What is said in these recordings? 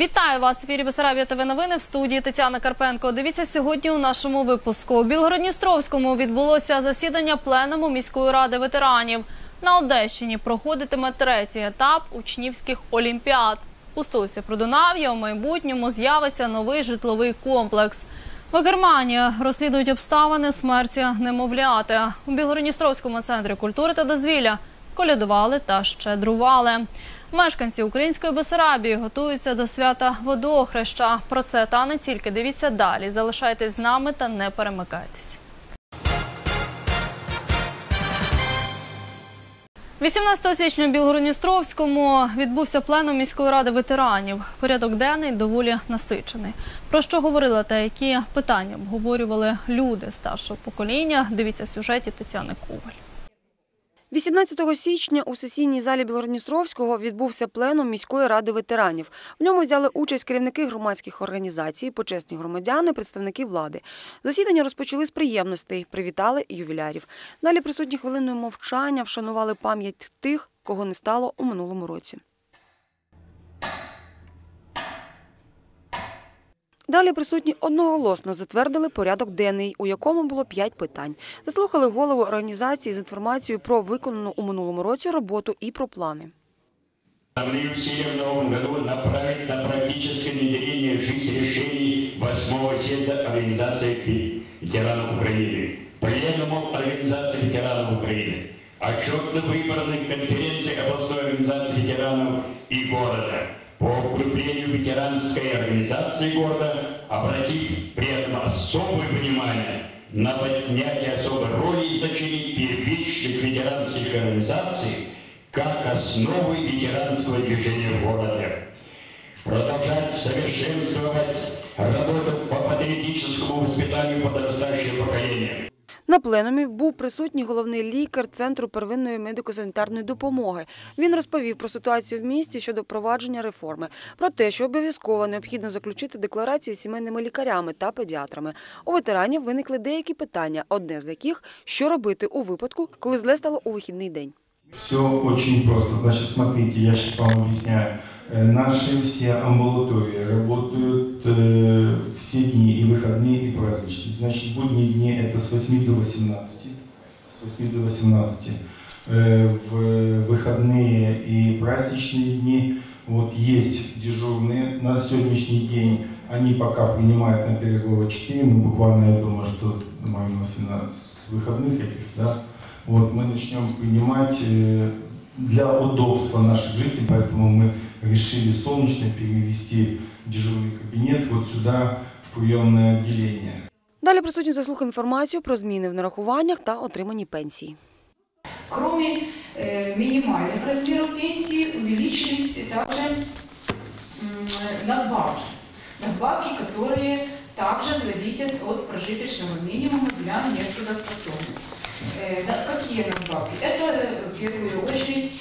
Вітаю вас в ефірі Бесарабія ТВ новини в студії Тетяна Карпенко. Дивіться сьогодні у нашому випуску. У Білгородністровському відбулося засідання пленуму міської ради ветеранів. На Одещині проходитиме третій етап учнівських олімпіад. У столиці Продунав'я у майбутньому з'явиться новий житловий комплекс. В Германії розслідують обставини смерті немовляти. У Білгородністровському центрі культури та дозвілля колядували та щедрували. Мешканці української Бесарабії готуються до свята водохреща. Про це та не тільки дивіться далі. Залишайтесь з нами та не перемикайтесь. 18 січня у Білгородністровському відбувся пленум міської ради ветеранів. Порядок денний доволі насичений. Про що говорили та які питання обговорювали люди старшого покоління? Дивіться в сюжеті Тетяни Коваль. 18 січня у сесійній залі Білорністровського відбувся пленум міської ради ветеранів. В ньому взяли участь керівники громадських організацій, почесні громадяни, представники влади. Засідання розпочали з приємностей, привітали ювілярів. Далі присутні хвилиною мовчання вшанували пам'ять тих, кого не стало у минулому році. Далі присутні одноголосно затвердили порядок денний, у якому було п'ять питань. Заслухали голову організації з інформацією про виконану у минулому році роботу і про плани. Ассамблею усилия в новом году направить на практическое внедрение в жизнь решений 8 съезда Организации ветеранов Украины, Пленумов Организации ветеранов Украины, отчетно выбранных конференций областной организации ветеранов и города по укреплению ветеранской организации города, обратив при этом особое внимание на поднятие особой роли и значения первичных ветеранских организаций как основы ветеранского движения в городе. Продолжать совершенствовать работу по патриотическому воспитанию подрастающего поколения. На пленумі був присутній головний лікар Центру первинної медико-санітарної допомоги. Він розповів про ситуацію в місті щодо впровадження реформи, про те, що обов'язково необхідно заключити декларації з сімейними лікарями та педіатрами. У ветеранів виникли деякі питання, одне з яких – що робити у випадку, коли зле стало у вихідний день. Все очень просто. Значит, смотрите, я сейчас вам объясняю. Э, Наши все амбулатории работают э, все дни, и выходные, и праздничные. Значит, будние дни это с 8 до 18. С 8 до 18. Э, В выходные и праздничные дни вот есть дежурные. На сегодняшний день они пока принимают на Пирогова 4. Ну, буквально, я думаю, что наверное, с выходных этих, да, вот, мы начнем принимать для удобства наших жителей, поэтому мы решили солнечный перевести дежурный кабинет вот сюда, в приемное отделение. Далі присутні заслухали інформацію про зміни в нарахуваннях та отримані пенсії. Кроме э, минимальных размеров пенсии увеличились также м, надбавки. Надбавки, которые также зависят от прожиточного минимума для нетрудоспособных. Э, да, какие надбавки? Это э, в первую очередь э,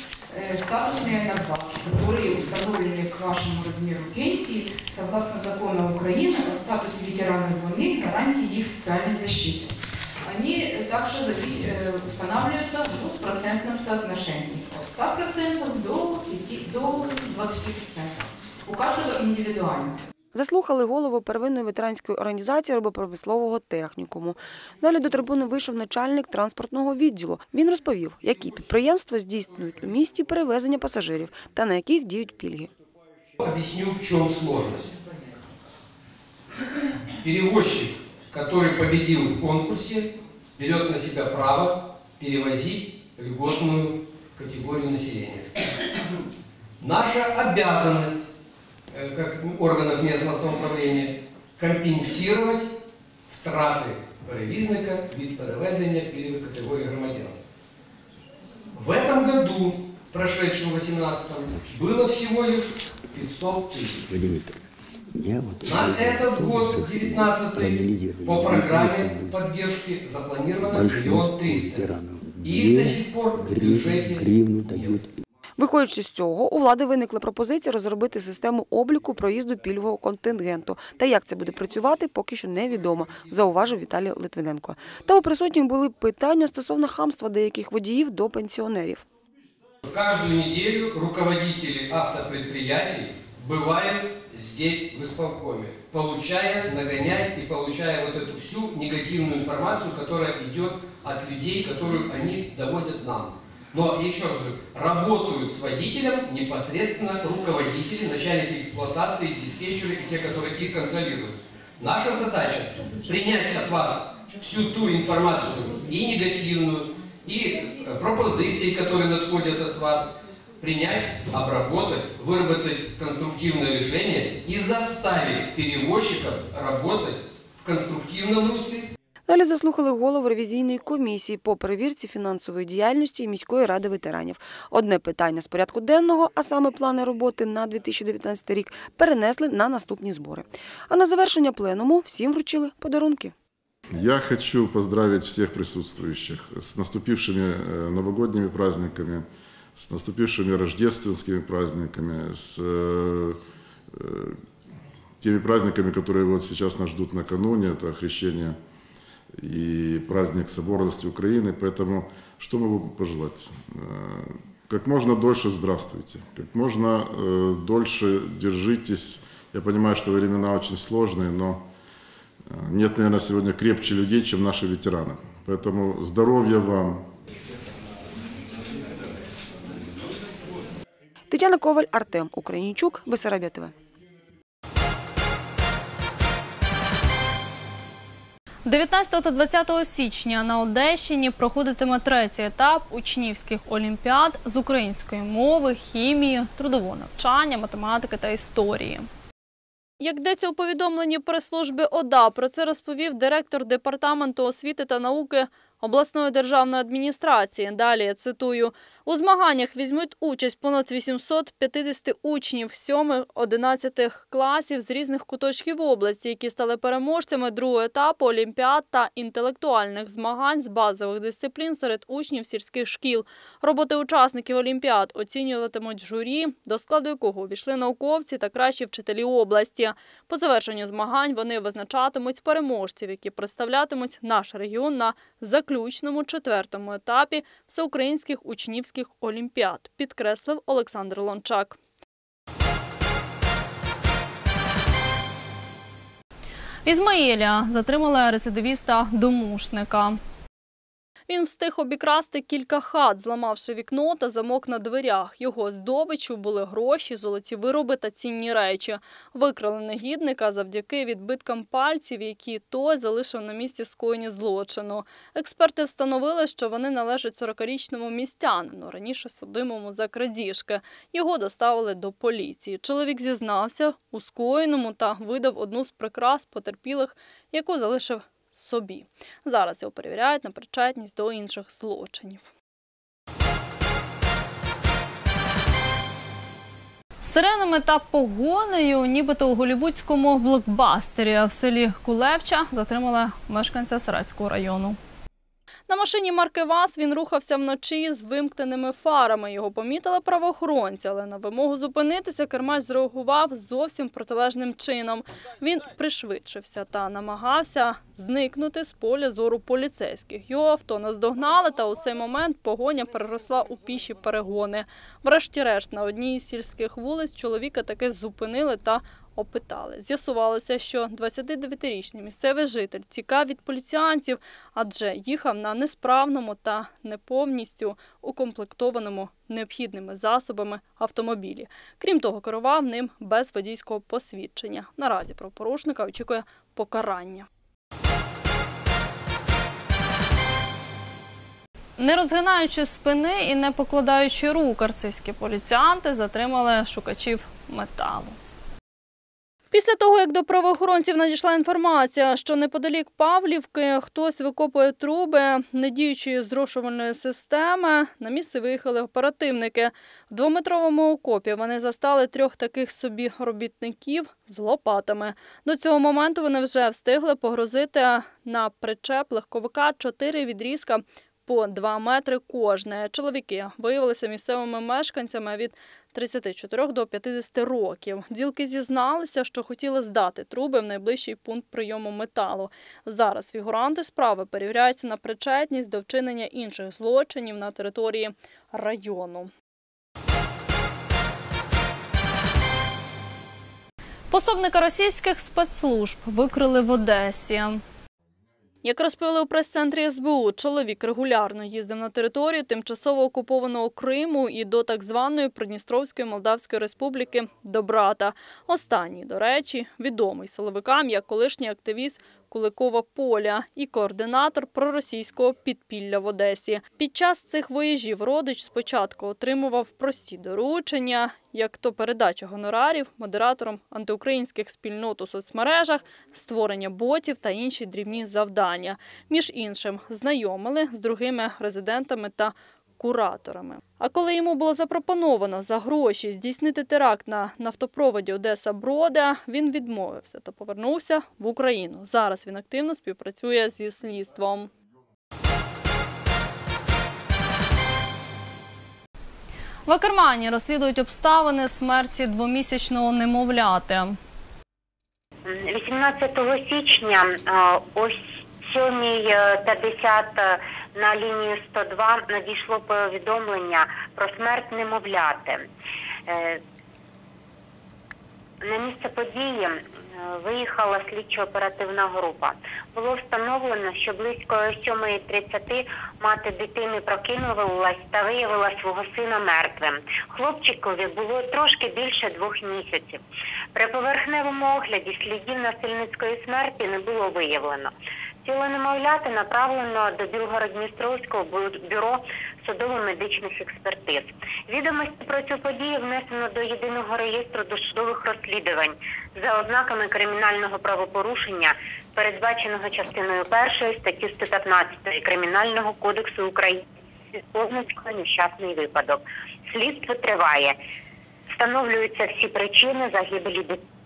статусные надбавки, которые установлены к вашему размеру пенсии согласно закону Украины о статусе ветеранов войны, гарантии их социальной защиты. Они э, также э, устанавливаются в двухпроцентном соотношении от 100% до, 5, до 20%. У каждого индивидуально. Заслухали голову первинної ветеранської організації робопромислового технікуму. Далі до трибуни вийшов начальник транспортного відділу. Він розповів, які підприємства здійснюють у місті перевезення пасажирів та на яких діють пільги. Объясню, в чем сложность. Перевозчик, который победил в конкурсе, берет на себя право перевозить льготную категорию населения. Наша обязанность, э, как органов местного самоуправления, компенсировать втраты перевізника від перевезення пільгової категорії громадян. В этом году, прошедшем 18-м, было всего лишь 500 тысяч. Владимир я вот На этот год, высокий 19 проанализировали по две программе комплексы. поддержки запланировано Большинство миллион триста. ветеранов И две до сих пор в гривны, бюджете гривну нет. Виходячи з цього, у влади виникла пропозиція розробити систему обліку проїзду пільгового контингенту. Та як це буде працювати, поки що невідомо, зауважив Віталій Литвиненко. Та у присутніх були питання стосовно хамства деяких водіїв до пенсіонерів. Каждую неделю руководители автопредприятий бывают здесь, в исполкоме, получая, нагоняя и получая вот эту всю негативную информацию, которая идет от людей, которую они доводят нам. Но, еще раз говорю, работают с водителем непосредственно руководители, начальники эксплуатации, диспетчеры и те, которые их контролируют. Наша задача принять от вас всю ту информацию и негативную, и э, пропозиции, которые надходят от вас, принять, обработать, выработать конструктивное решение и заставить перевозчиков работать в конструктивном русле Далі заслухали голову ревізійної комісії по перевірці фінансової діяльності міської ради ветеранів. Одне питання з порядку денного, а саме плани роботи на 2019 рік, перенесли на наступні збори. А на завершення пленуму всім вручили подарунки. Я хочу поздравить всех присутствующих с наступившими э, новогодними праздниками, с наступившими рождественскими праздниками, с э, э, теми праздниками, которые вот сейчас нас ждут накануне, это крещение и праздник соборности Украины. Поэтому что могу пожелать? Э, Как можно дольше здравствуйте, как можно э, дольше держитесь. Я понимаю, что времена очень сложные, но Э, нет, наверное, сегодня крепче людей, чем наши ветераны. Поэтому здоровья вам, Тетяна Коваль, Артем Українчук, Бесарабія 19 та 20 січня на Одещині проходитиме третій етап учнівських олімпіад з української мови, хімії, трудового навчання, математики та історії. Як йдеться у повідомленні прес-служби ОДА, про це розповів директор департаменту освіти та науки обласної державної адміністрації. Далі цитую: у змаганнях візьмуть участь понад 850 учнів 7-11 класів з різних куточків області, які стали переможцями другого етапу олімпіад та інтелектуальних змагань з базових дисциплін серед учнів сільських шкіл. Роботи учасників олімпіад оцінюватимуть журі, до складу якого увійшли науковці та кращі вчителі області. По завершенню змагань вони визначатимуть переможців, які представлятимуть наш регіон на заключному четвертому етапі всеукраїнських учнівських олімпіад, підкреслив Олександр Лончак. Ізмаїля затримали рецидивіста-домушника. Він встиг обікрасти кілька хат, зламавши вікно та замок на дверях. Його здобичу були гроші, золоті вироби та цінні речі. Викрали негідника завдяки відбиткам пальців, які той залишив на місці скоєння злочину. Експерти встановили, що вони належать 40-річному містянину, раніше судимому за крадіжки. Його доставили до поліції. Чоловік зізнався у скоєному та видав одну з прикрас потерпілих, яку залишив собі. Зараз його перевіряють на причетність до інших злочинів. Сиренами та погонею, нібито у голівудському блокбастері в селі Кулевча затримали мешканця Сарацького району. На машині марки ВАЗ він рухався вночі з вимкненими фарами. Його помітили правоохоронці, але на вимогу зупинитися кермач зреагував зовсім протилежним чином. Він пришвидшився та намагався зникнути з поля зору поліцейських. Його авто наздогнали, та у цей момент погоня переросла у піші перегони. Врешті-решт, на одній із сільських вулиць чоловіка таки зупинили та опитали. З'ясувалося, що 29-річний місцевий житель тікав від поліціянтів, адже їхав на несправному та не повністю укомплектованому необхідними засобами автомобілі. Крім того, керував ним без водійського посвідчення. Наразі правопорушника очікує покарання. Не розгинаючи спини і не покладаючи рук, арцизькі поліціянти затримали шукачів металу. Після того, як до правоохоронців надійшла інформація, що неподалік Павлівки хтось викопує труби недіючої зрошувальної системи, на місце виїхали оперативники. В двометровому окопі вони застали трьох таких собі робітників з лопатами. До цього моменту вони вже встигли погрузити на причеп легковика чотири відрізка по 2 метри кожне. Чоловіки виявилися місцевими мешканцями від 34 до 50 років. Ділки зізналися, що хотіли здати труби в найближчий пункт прийому металу. Зараз фігуранти справи перевіряються на причетність до вчинення інших злочинів на території району. Пособника російських спецслужб викрили в Одесі. Як розповіли у прес-центрі СБУ, чоловік регулярно їздив на територію тимчасово окупованого Криму і до так званої Придністровської Молдавської Республіки до брата. Останній, до речі, відомий силовикам як колишній активіст Куликова Поля і координатор проросійського підпілля в Одесі. Під час цих вояжів родич спочатку отримував прості доручення, як то передача гонорарів модераторам антиукраїнських спільнот у соцмережах, створення ботів та інші дрібні завдання. Між іншим, знайомили з другими резидентами та кураторами. А коли йому було запропоновано за гроші здійснити теракт на нафтопроводі Одеса Брода, він відмовився та повернувся в Україну. Зараз він активно співпрацює зі слідством. В Акермані розслідують обставини смерті двомісячного немовляти. 18 січня е, о 7.50 на лінію 102 надійшло повідомлення про смерть немовляти. На місце події е, виїхала слідчо-оперативна група. Було встановлено, що близько 7.30 мати дитини прокинулась та виявила свого сина мертвим. Хлопчикові було трошки більше двох місяців. При поверхневому огляді слідів насильницької смерті не було виявлено. Тіло немовляти направлено до Білгород-Дністровського бюро судово-медичних експертиз. Відомості про цю подію внесено до єдиного реєстру досудових розслідувань за ознаками кримінального правопорушення, передбаченого частиною 1 статті 115 Кримінального кодексу України Позначко нещасний випадок. Слідство триває. Встановлюються всі причини загибелі дитини.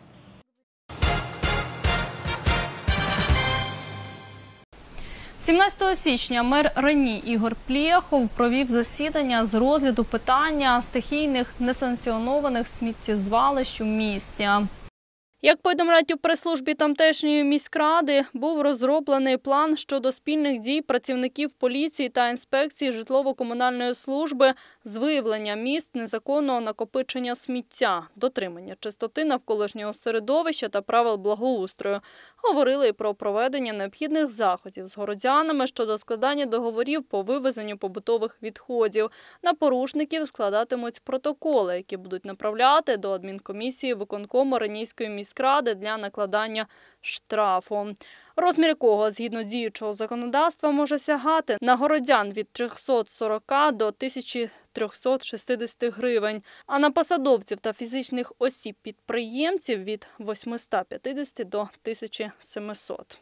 17 січня мер Рені Ігор Плєхов провів засідання з розгляду питання стихійних несанкціонованих сміттєзвалищ у місті. Як повідомляють у прес-службі тамтешньої міськради, був розроблений план щодо спільних дій працівників поліції та інспекції житлово-комунальної служби з виявлення місць незаконного накопичення сміття, дотримання чистоти навколишнього середовища та правил благоустрою. Говорили і про проведення необхідних заходів з городянами щодо складання договорів по вивезенню побутових відходів. На порушників складатимуть протоколи, які будуть направляти до адмінкомісії виконкому Ренійської міськради для накладання штрафу. Розмір якого, згідно діючого законодавства, може сягати на городян від 340 до 1360 гривень, а на посадовців та фізичних осіб-підприємців від 850 до 1700.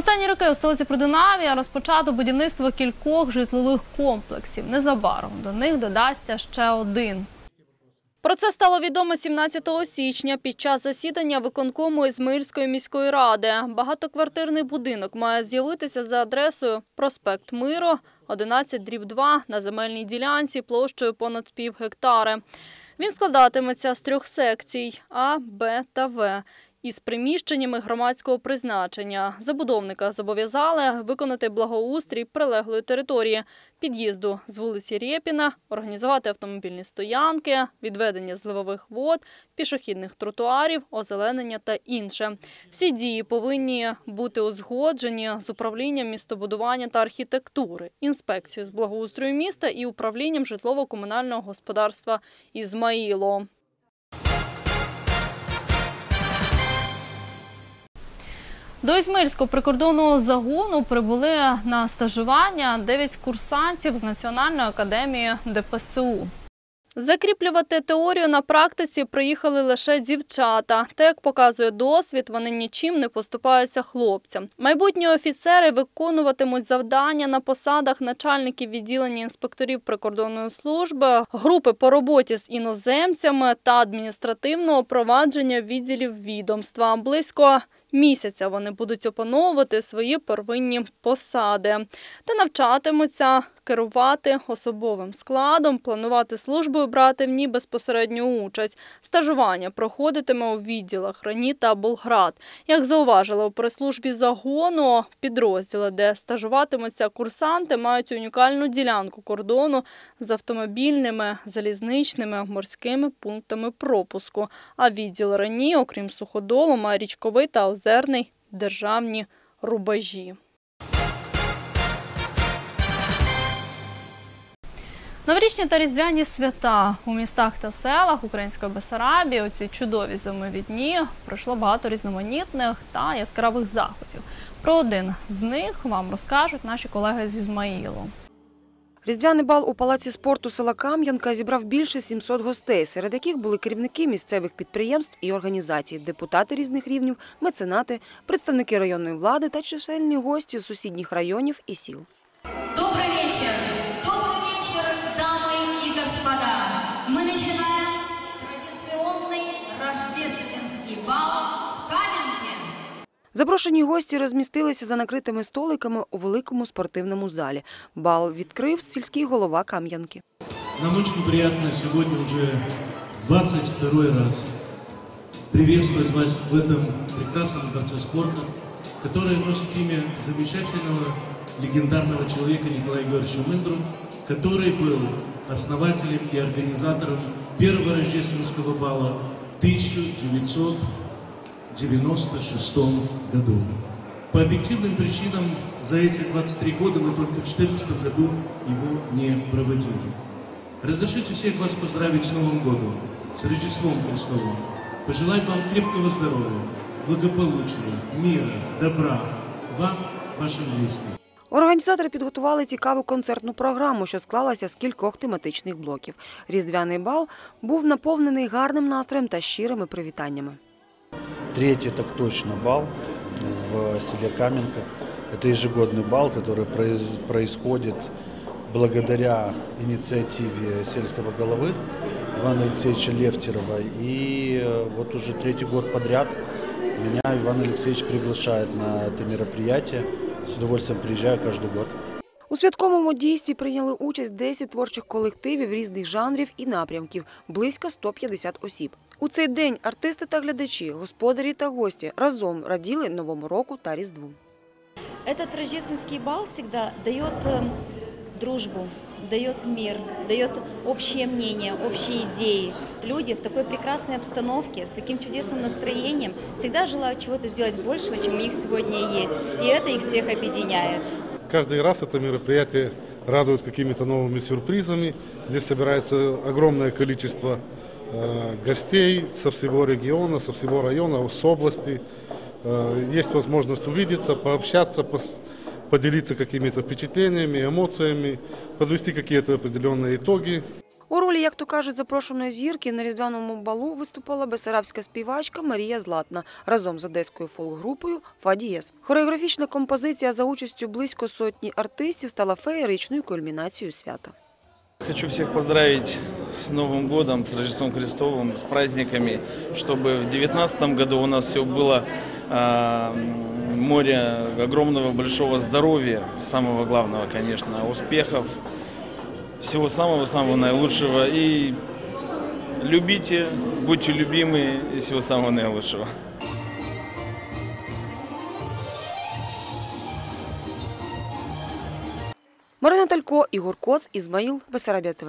Останні роки у столиці Придунавія розпочато будівництво кількох житлових комплексів. Незабаром до них додасться ще один. Про це стало відомо 17 січня під час засідання виконкому Ізмаїльської міської ради. Багатоквартирний будинок має з'явитися за адресою проспект Миру, 11 дріб 2 на земельній ділянці площею понад пів гектари. Він складатиметься з трьох секцій А, Б та В із приміщеннями громадського призначення. Забудовника зобов'язали виконати благоустрій прилеглої території, під'їзду з вулиці Рєпіна, організувати автомобільні стоянки, відведення зливових вод, пішохідних тротуарів, озеленення та інше. Всі дії повинні бути узгоджені з управлінням містобудування та архітектури, інспекцією з благоустрою міста і управлінням житлово-комунального господарства Ізмаїло. До Ізмаїльського прикордонного загону прибули на стажування 9 курсантів з Національної академії ДПСУ. Закріплювати теорію на практиці приїхали лише дівчата. Та як показує досвід, вони нічим не поступаються хлопцям. Майбутні офіцери виконуватимуть завдання на посадах начальників відділення інспекторів прикордонної служби, групи по роботі з іноземцями та адміністративного провадження відділів відомства. Близько місяця вони будуть опановувати свої первинні посади та навчатимуться керувати особовим складом, планувати службу і брати в ній безпосередню участь. Стажування проходитиме у відділах Рані та Болград. Як зауважили у прес-службі загону, підрозділи, де стажуватимуться курсанти, мають унікальну ділянку кордону з автомобільними, залізничними, морськими пунктами пропуску. А відділ Рані, окрім суходолу, має річковий та озерний державні рубежі. Новорічні та різдвяні свята у містах та селах Української Бесарабії у ці чудові зимові дні пройшло багато різноманітних та яскравих заходів. Про один з них вам розкажуть наші колеги з Ізмаїлу. Різдвяний бал у палаці спорту села Кам'янка зібрав більше 700 гостей, серед яких були керівники місцевих підприємств і організацій, депутати різних рівнів, меценати, представники районної влади та чисельні гості з сусідніх районів і сіл. Добрый вечер! Добрый вечер, дамы и господа! Мы начинаем традиционный рождественский бал в Каменке. Запрошені гості розмістилися за накритими столиками у великому спортивному залі. Бал відкрив сільський голова Кам'янки. Нам очень приятно сегодня уже 22 раз приветствовать вас в этом прекрасном дворце спорта, который носит имя замечательного легендарного человека Николая Георгиевича Мындру, который был основателем и организатором первого рождественского бала в 1996 году. По объективным причинам за эти 23 года мы только в 2014 году его не проводили. Разрешите всех вас поздравить с Новым годом, с Рождеством Христовым. Пожелать вам крепкого здоровья, благополучия, мира, добра вам, вашим близким. Організатори підготували цікаву концертну програму, що склалася з кількох тематичних блоків. Різдвяний бал був наповнений гарним настроєм та щирими привітаннями. Третий так точно бал в селе Каменка. Это ежегодный бал, который произ- происходит благодаря инициативе сельского головы Ивана Алексеевича Левтерова. И э, вот уже третий год подряд меня Иван Алексеевич приглашает на это мероприятие. С удовольствием приезжаю каждый год. У святковому дійстві прийняли участь 10 творчих колективів різних жанрів і напрямків, близько 150 осіб. У цей день артисти та глядачі, господарі та гості разом раділи Новому року та Різдву. Этот рождественский бал всегда дает э, дружбу, Дает мир, дает общее мнение, общие идеи. Люди в такой прекрасной обстановке, с таким чудесным настроением, всегда желают чего-то сделать большего, чем у них сегодня есть. И это их всех объединяет. Каждый раз это мероприятие радует какими-то новыми сюрпризами. Здесь собирается огромное количество э, гостей со всего региона, со всего района, с области. Э, есть возможность увидеться, пообщаться, поделиться какими-то впечатлениями, эмоциями, подвести какие-то определенные итоги. У ролі, як то кажуть, запрошеної зірки на різдвяному балу виступала бесарабська співачка Марія Златна разом з одеською фолк-групою Фадієс. Хореографічна композиція за участю близько сотні артистів стала феєричною кульмінацією свята. Хочу всех поздравить с Новым годом, с Рождеством Христовым, с праздниками, чтобы в 2019 году у нас все было а, море огромного большого здоровья, самого главного, конечно, успехов, всего самого-самого наилучшего. И любите, будьте любимы и всего самого наилучшего. Талько, Ігор Коц, Ізмаїл, Бесарабія ТВ.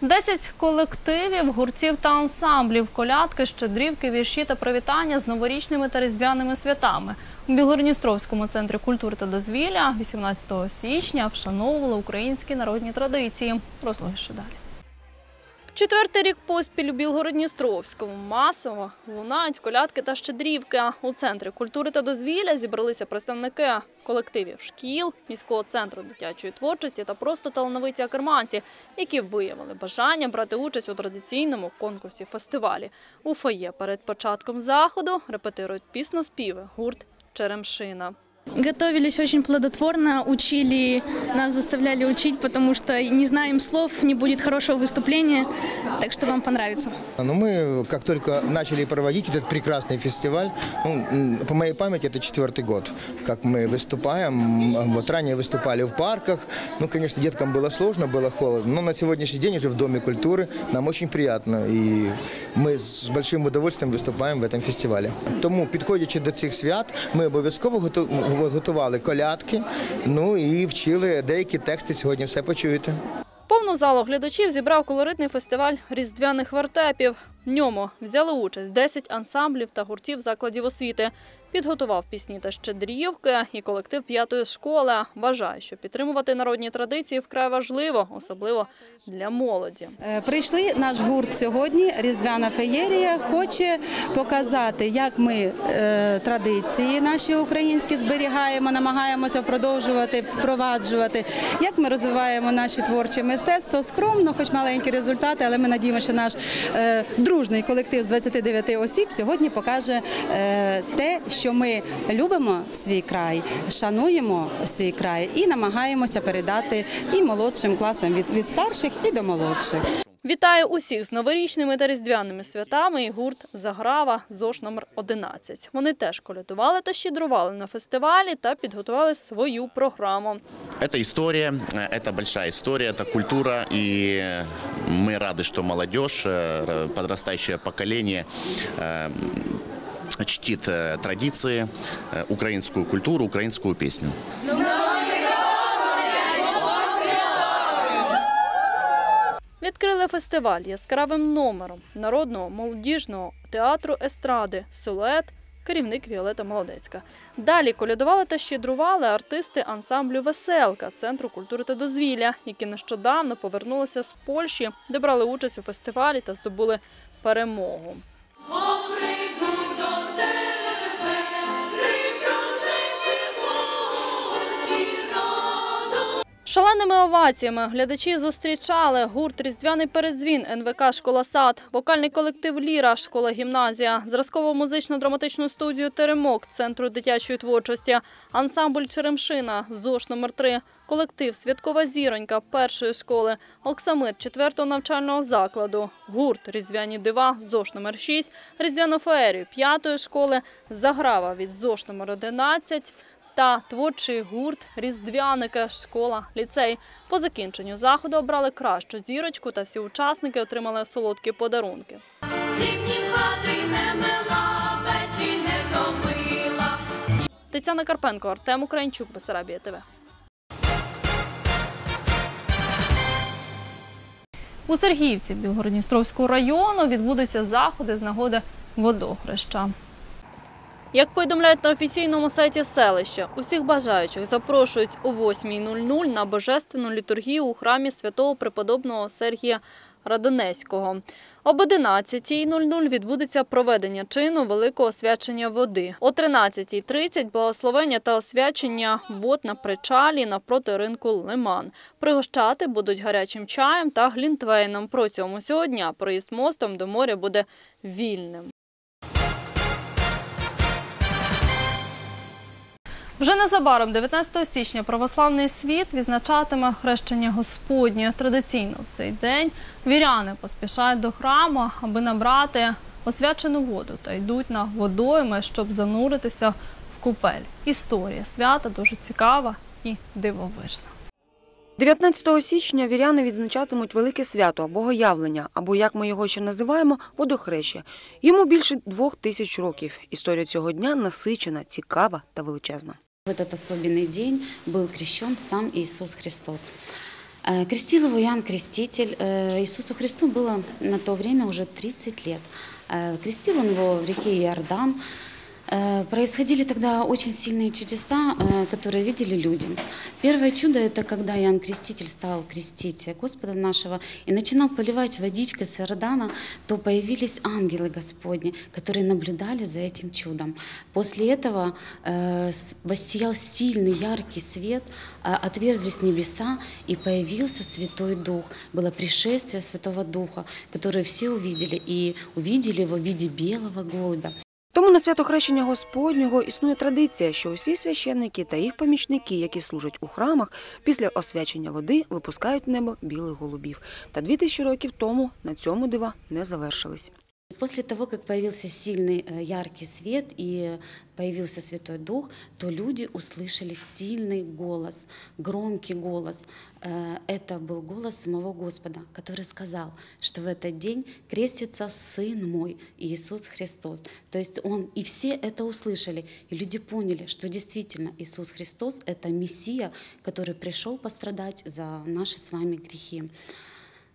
Десять колективів, гуртів та ансамблів, колядки, щедрівки, вірші та привітання з новорічними та різдвяними святами. У Білгородністровському центрі культури та дозвілля 18 січня вшановували українські народні традиції. Розлогіше далі. Четвертий рік поспіль у Білгородністровському масово лунають колядки та щедрівки. У центрі культури та дозвілля зібралися представники колективів шкіл, міського центру дитячої творчості та просто талановиті акерманці, які виявили бажання брати участь у традиційному конкурсі фестивалі. У фоє перед початком заходу репетирують пісноспіви гурт Черемшина. Готовились очень плодотворно, учили, нас заставляли учить, потому что не знаем слов, не будет хорошего выступления, так что вам понравится. Но мы, как только начали проводить этот прекрасный фестиваль, ну, м, по моей памяти это четвертый год, как мы выступаем. М, Вот ранее выступали в парках. Ну, конечно, деткам было сложно, было холодно. Но на сегодняшний день уже в Доме культуры нам очень приятно. И ми з большим удовольствием виступаємо в цьому фестивалі. Тому, підходячи до цих свят, ми обов'язково готу- готували колядки, ну і вчили деякі тексти. Сьогодні все почуєте. Повну залу глядачів зібрав колоритний фестиваль різдвяних вертепів. Ньому взяли участь 10 ансамблів та гуртів закладів освіти. Підготував пісні та щедрівки і колектив п'ятої школи. Вважає, що підтримувати народні традиції вкрай важливо, особливо для молоді. Е, Прийшли наш гурт сьогодні. Різдвяна феєрія хоче показати, як ми е, традиції наші українські зберігаємо, намагаємося продовжувати, впроваджувати, як ми розвиваємо наші творчі мистецтво. Скромно, хоч маленькі результати, але ми надіємося, що наш е, дружний колектив з 29 осіб сьогодні покаже е, те, що ми любимо свій край, шануємо свій край і намагаємося передати і молодшим класам від, від старших і до молодших. Вітаю усіх з новорічними та різдвяними святами і гурт Заграва ЗОШ номер 11. Вони теж колядували та щедрували на фестивалі та підготували свою програму. Это история, э, это большая история, это культура, и мы рады, что молодежь, э, р- подрастающее поколение э, чтит э, традиции, э, украинскую культуру, украинскую песню. Відкрили фестиваль яскравим номером народного молодіжного театру естради Силует. Керівник Віолета Молодецька. Далі колядували та щедрували артисти ансамблю Веселка Центру культури та дозвілля, які нещодавно повернулися з Польщі, де брали участь у фестивалі та здобули перемогу. Шаленими оваціями глядачі зустрічали гурт Різдвяний передзвін НВК Школа Сад, вокальний колектив Ліра, школа гімназія, зразково музично-драматичну студію Теремок Центру дитячої творчості, ансамбль Черемшина, ЗОШ номер 3 колектив Святкова зіронька першої школи, Оксамит четвертого навчального закладу, гурт Різдвяні дива ЗОШ номер 6 Різдвяну феерію п'ятої школи, Заграва від ЗОШ номер 11 та творчий гурт Різдвяники, школа, ліцей. По закінченню заходу обрали кращу зірочку та всі учасники отримали солодкі подарунки. Тетяна Карпенко, Артем Українчук, Бесарабія ТВ. У Сергіївці Білгородністровського району відбудуться заходи з нагоди водохреща. Як повідомляють на офіційному сайті селища, усіх бажаючих запрошують о 8.00 на божественну літургію у храмі святого преподобного Сергія Радонеського. Об 11.00 відбудеться проведення чину великого освячення води. О 13.30 благословення та освячення вод на причалі напроти ринку Лиман. Пригощати будуть гарячим чаєм та глінтвейном. Протягом усього дня проїзд мостом до моря буде вільним. Вже незабаром, 19 січня, православний світ відзначатиме хрещення Господнє. Традиційно в цей день віряни поспішають до храму, аби набрати освячену воду та йдуть на водойми, щоб зануритися в купель. Історія свята дуже цікава і дивовижна. 19 січня віряни відзначатимуть велике свято Богоявлення, або як ми його ще називаємо, водохреща. Йому більше двох тисяч років. Історія цього дня насичена, цікава та величезна. В этот особенный день был крещен сам Иисус Христос. Э, Крестил его Иоанн Креститель. Э, Иисусу Христу было на то время уже 30 лет. Э, Крестил он его в реке Иордан. Э, Происходили тогда очень сильные чудеса, э, которые видели люди. Первое чудо – это когда Иоанн Креститель стал крестить Господа нашего и начинал поливать водичкой с Иордана, то появились ангелы Господни, которые наблюдали за этим чудом. После этого э, воссиял сильный, яркий свет, э, отверзлись небеса, и появился Святой Дух. Было пришествие Святого Духа, которое все увидели, и увидели его в виде белого голубя. Тому на свято хрещення Господнього існує традиція, що усі священники та їх помічники, які служать у храмах, після освячення води випускають в небо білих голубів. Та дві тисячі років тому на цьому дива не завершились. После того, как появился сильный э, яркий свет и появился Святой Дух, то люди услышали сильный голос, громкий голос. Э, Это был голос самого Господа, который сказал, что в этот день крестится Сын мой, Иисус Христос. То есть Он, и все это услышали, и люди поняли, что действительно Иисус Христос — это Мессия, который пришел пострадать за наши с вами грехи.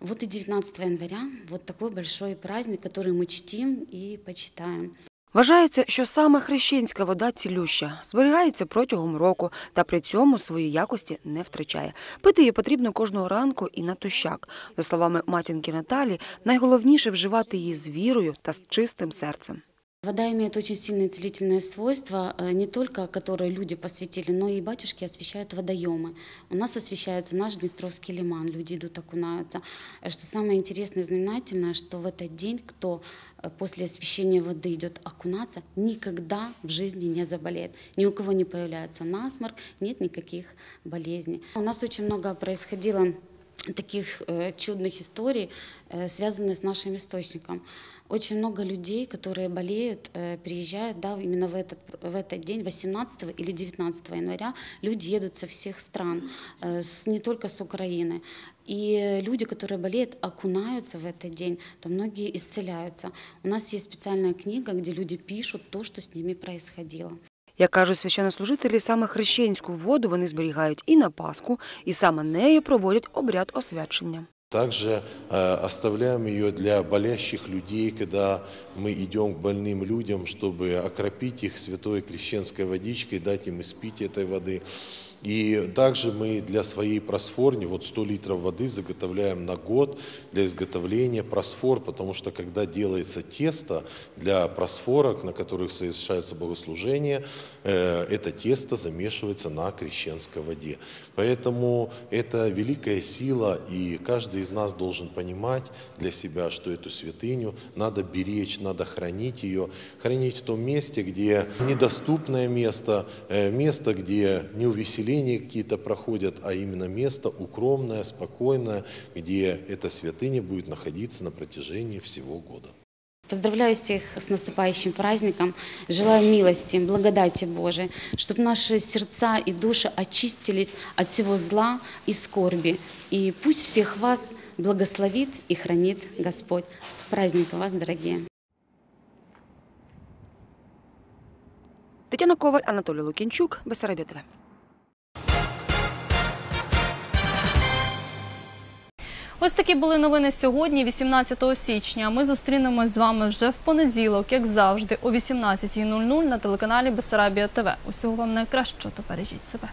Вот и 19 января вот такой большой праздник, который мы чтим и почитаем. Вважається, що саме хрещенська вода цілюща, зберігається протягом року та при цьому свої якості не втрачає. Пити її потрібно кожного ранку і на тощак. За словами матінки Наталі, найголовніше вживати її з вірою та з чистим серцем. Вода имеет очень сильные целительные свойства, э, не только которые люди посвятили, но и батюшки освещают водоемы. У нас освещается наш Днестровский лиман, люди идут, окунаются. Э, Что самое интересное и знаменательное, что в этот день, кто э, после освещения воды идет окунаться, никогда в жизни не заболеет. Ни у кого не появляется насморк, нет никаких болезней. У нас очень много происходило таких чудных историй, связанных с нашим источником. Очень много людей, которые болеют, э, приезжают, да, именно в этот, в этот день, 18 или 19 января, люди едут со всех стран, э, с, не только с Украины. И э, люди, которые болеют, окунаются в этот день, то многие исцеляются. У нас есть специальная книга, где люди пишут то, что с ними происходило. Як кажуть священнослужителі, саме хрещенську воду вони зберігають і на Пасху, і саме нею проводять обряд освячення. Также э, оставляем ее для болящих людей, когда мы идем к больным людям, чтобы окропить их святой крещенской водичкой, дать им испить этой воды. И также мы для своей просфорни, вот 100 литров воды заготовляем на год для изготовления просфор, потому что когда делается тесто для просфорок, на которых совершается богослужение, э, это тесто замешивается на крещенской воде. Поэтому это великая сила, и каждый из нас должен понимать для себя, что эту святыню надо беречь, надо хранить ее, хранить в том месте, где недоступное место, э, место, где не увеселение какие-то проходят, а именно место укромное, спокойное, где эта святыня будет находиться на протяжении всего года. Поздравляю всех с наступающим праздником. Желаю милости, благодати Божией, чтобы наши сердца и души очистились от всего зла и скорби. И пусть всех вас благословит и хранит Господь. С праздником вас, дорогие! Тетяна Коваль, Анатолій Лукінчук, Бесарабія Ось такі були новини сьогодні, 18 січня. Ми зустрінемось з вами вже в понеділок, як завжди, о 18.00 на телеканалі Бесарабія ТВ. Усього вам найкращого та бережіть себе.